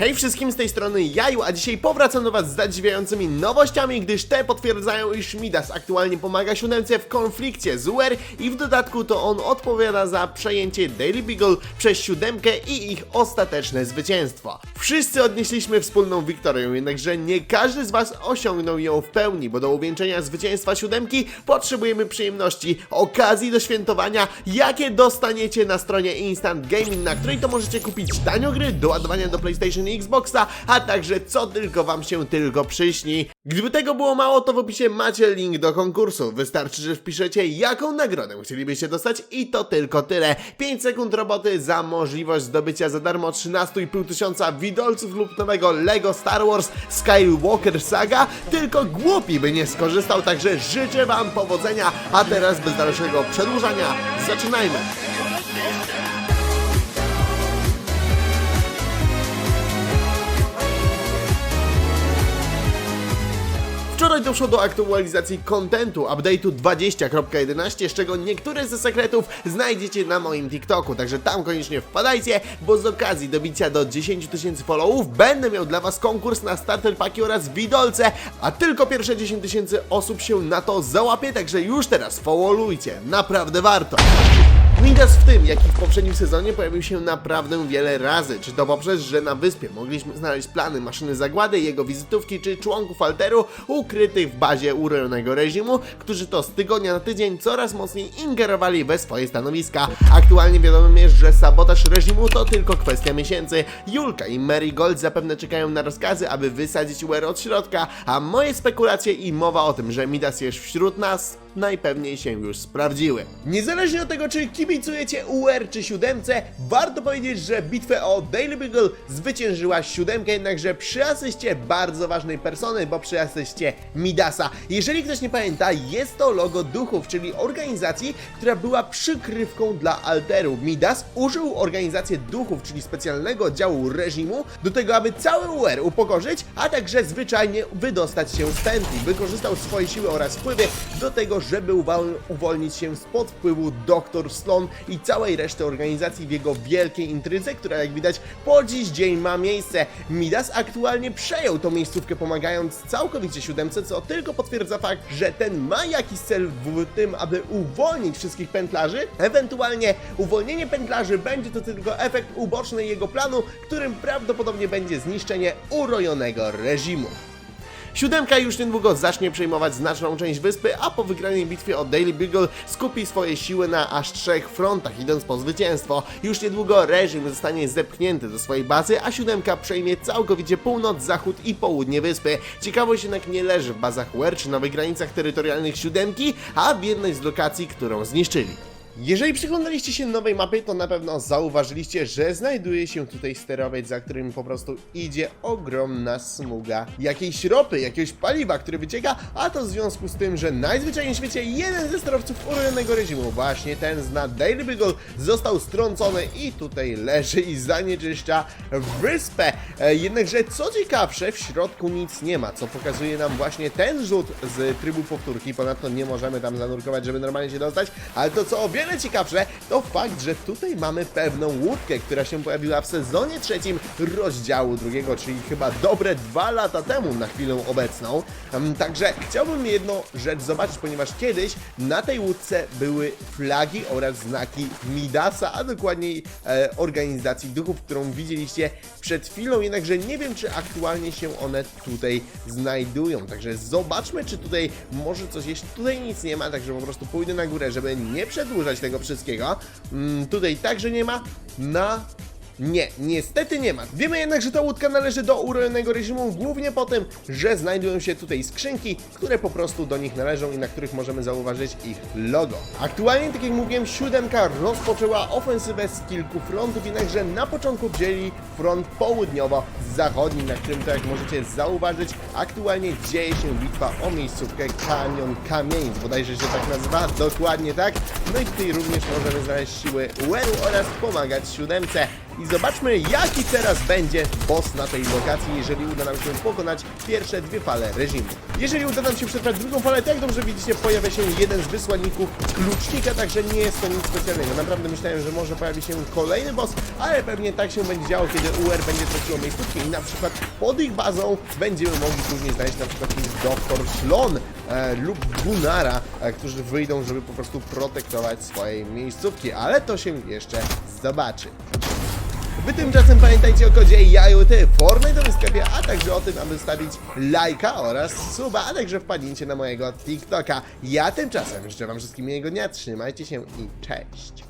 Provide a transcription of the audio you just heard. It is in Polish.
Hej wszystkim z tej strony Jaju, a dzisiaj powracam do was z zadziwiającymi nowościami, gdyż te potwierdzają, iż Midas aktualnie pomaga siódemce w konflikcie z UR i w dodatku to on odpowiada za przejęcie Daily Beagle przez siódemkę i ich ostateczne zwycięstwo. Wszyscy odnieśliśmy wspólną wiktorię, jednakże nie każdy z was osiągnął ją w pełni, bo do uwieńczenia zwycięstwa siódemki potrzebujemy przyjemności, okazji do świętowania, jakie dostaniecie na stronie Instant Gaming, na której to możecie kupić tanio gry do ładowania do PlayStation Xboxa, a także co tylko wam się tylko przyśni. Gdyby tego było mało, to w opisie macie link do konkursu. Wystarczy, że wpiszecie jaką nagrodę chcielibyście dostać i to tylko tyle. 5 sekund roboty za możliwość zdobycia za darmo 13,5 tysiąca widolców lub nowego LEGO Star Wars Skywalker Saga. Tylko głupi by nie skorzystał, także życzę wam powodzenia, a teraz bez dalszego przedłużania zaczynajmy. Wczoraj doszło do aktualizacji kontentu update'u 20.11, z czego niektóre ze sekretów znajdziecie na moim TikToku, także tam koniecznie wpadajcie, bo z okazji dobicia do 10 tysięcy followów będę miał dla was konkurs na starter paki oraz widolce, a tylko pierwsze 10 tysięcy osób się na to załapie, także już teraz followujcie, naprawdę warto. Midas w tym, jak i w poprzednim sezonie pojawił się naprawdę wiele razy. Czy to poprzez, że na wyspie mogliśmy znaleźć plany maszyny zagłady, jego wizytówki czy członków Alteru ukrytych w bazie urojonego reżimu, którzy to z tygodnia na tydzień coraz mocniej ingerowali we swoje stanowiska. Aktualnie wiadomo jest, że sabotaż reżimu to tylko kwestia miesięcy. Julka i Marigold zapewne czekają na rozkazy, aby wysadzić UR od środka, a moje spekulacje i mowa o tym, że Midas jest wśród nas najpewniej się już sprawdziły. Niezależnie od tego, czy kibicujecie UR czy siódemce, warto powiedzieć, że bitwę o Daily Beagle zwyciężyła siódemka, jednakże przy asyście bardzo ważnej persony, bo przy asyście Midasa. Jeżeli ktoś nie pamięta, jest to logo duchów, czyli organizacji, która była przykrywką dla Alteru. Midas użył organizację duchów, czyli specjalnego działu reżimu, do tego, aby cały UR upokorzyć, a także zwyczajnie wydostać się z pętli. Wykorzystał swoje siły oraz wpływy do tego, żeby uwol- uwolnić się spod wpływu Dr. Sloan i całej reszty organizacji w jego wielkiej intrydze, która jak widać po dziś dzień ma miejsce. Midas aktualnie przejął tą miejscówkę pomagając całkowicie siódemce, co tylko potwierdza fakt, że ten ma jakiś cel w tym, aby uwolnić wszystkich pętlarzy. Ewentualnie uwolnienie pętlarzy będzie to tylko efekt uboczny jego planu, którym prawdopodobnie będzie zniszczenie urojonego reżimu. Siódemka już niedługo zacznie przejmować znaczną część wyspy, a po wygranej bitwie o Daily Beagle skupi swoje siły na aż trzech frontach, idąc po zwycięstwo. Już niedługo reżim zostanie zepchnięty do swojej bazy, a siódemka przejmie całkowicie północ, zachód i południe wyspy. Ciekawość jednak nie leży w bazach UR czy nowych granicach terytorialnych siódemki, a w jednej z lokacji, którą zniszczyli. Jeżeli przyglądaliście się nowej mapie, to na pewno zauważyliście, że znajduje się tutaj sterowiec, za którym po prostu idzie ogromna smuga jakiejś ropy, jakiegoś paliwa, które wycieka, a to w związku z tym, że najzwyczajniej w świecie jeden ze sterowców urojonego reżimu, właśnie ten z nad Daily Beagle, został strącony i tutaj leży i zanieczyszcza wyspę. E, jednakże co ciekawsze, w środku nic nie ma, co pokazuje nam właśnie ten rzut z trybu powtórki, ponadto nie możemy tam zanurkować, żeby normalnie się dostać, ale to co o wiele ciekawsze, to fakt, że tutaj mamy pewną łódkę, która się pojawiła w sezonie trzecim rozdziału drugiego, czyli chyba dobre dwa lata temu na chwilę obecną. Także chciałbym jedną rzecz zobaczyć, ponieważ kiedyś na tej łódce były flagi oraz znaki Midasa, a dokładniej e, organizacji duchów, którą widzieliście przed chwilą, jednakże nie wiem, czy aktualnie się one tutaj znajdują. Także zobaczmy, czy tutaj może coś jest. Tutaj nic nie ma, także po prostu pójdę na górę, żeby nie przedłużać tego wszystkiego. Mm, tutaj także nie ma. Na nie, niestety nie ma. Wiemy jednak, że ta łódka należy do urojonego reżimu głównie po tym, że znajdują się tutaj skrzynki, które po prostu do nich należą i na których możemy zauważyć ich logo. Aktualnie, tak jak mówiłem, siódemka rozpoczęła ofensywę z kilku frontów, jednakże na początku wzięli front południowo-zachodni, na którym, tak jak możecie zauważyć, aktualnie dzieje się bitwa o miejscówkę Kanion Kamienic, bodajże się tak nazywa, dokładnie tak. No i tutaj również możemy znaleźć siły UR-u oraz pomagać siódemce. I zobaczmy jaki teraz będzie boss na tej lokacji, jeżeli uda nam się pokonać pierwsze dwie fale reżimu. Jeżeli uda nam się przetrwać drugą falę, to jak dobrze widzicie, pojawia się jeden z wysłanników klucznika, także nie jest to nic specjalnego. Naprawdę myślałem, że może pojawi się kolejny boss, ale pewnie tak się będzie działo, kiedy UR będzie traciło miejscówki i na przykład pod ich bazą będziemy mogli później znaleźć na przykład doktor Ślon e, lub Gunara, e, którzy wyjdą, żeby po prostu protektować swoje miejscówki, ale to się jeszcze zobaczy. Wy tymczasem pamiętajcie o kodzie JAJUT w Fortnite'owym sklepie, a także o tym, aby stawić lajka oraz suba, a także wpadnijcie na mojego TikToka. Ja tymczasem życzę wam wszystkim miłego dnia, trzymajcie się i cześć!